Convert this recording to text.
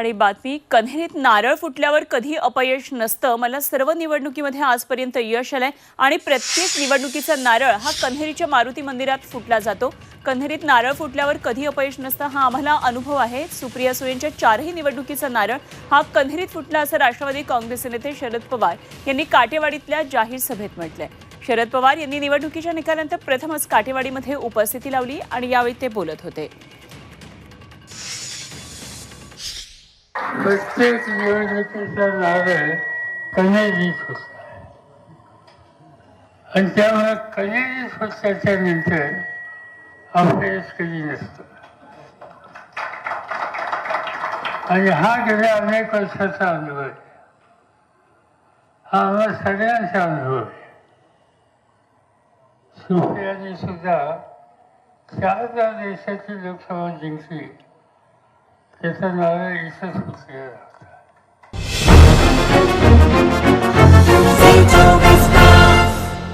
आणि बातमी कन्हेरीत नारळ फुटल्यावर कधी अपयश नसतं? मला सर्व निवडणुकीमध्ये आजपर्यंत यश आलंय आणि प्रत्येक निवडणुकीचा नारळ हा कन्हेरीच्या मारुती मंदिरात फुटला जातो. कन्हेरीत नारळ फुटल्यावर कधी अपयश नसतं हा आम्हाला अनुभव आहे. सुप्रिया सुळेंच्या चारही निवडणुकीचा नारळ हा कन्हेरीत फुटला असं राष्ट्रवादी काँग्रेसचे नेते शरद पवार यांनी काटेवाडीतल्या जाहीर सभेत म्हटलंय. शरद पवार यांनी निवडणुकीच्या निकालानंतर प्रथमच काटेवाडीमध्ये उपस्थिती लावली आणि यावेळी ते बोलत होते. प्रत्येक निवडणुकीचा नारळ कनेरी फुटला आणि त्यामुळे कनेरी फुटल्याच्या नंतर अपयश कधी नसतं आणि हा गेल्या अनेक वर्षाचा अनुभव आहे हा आम्हाला सगळ्यांचा अनुभव आहे सुप्रियाने सुद्धा चारदा देशाची लोकसभा जिंकली त्याचं नाव इथंच फुटलेलं होतं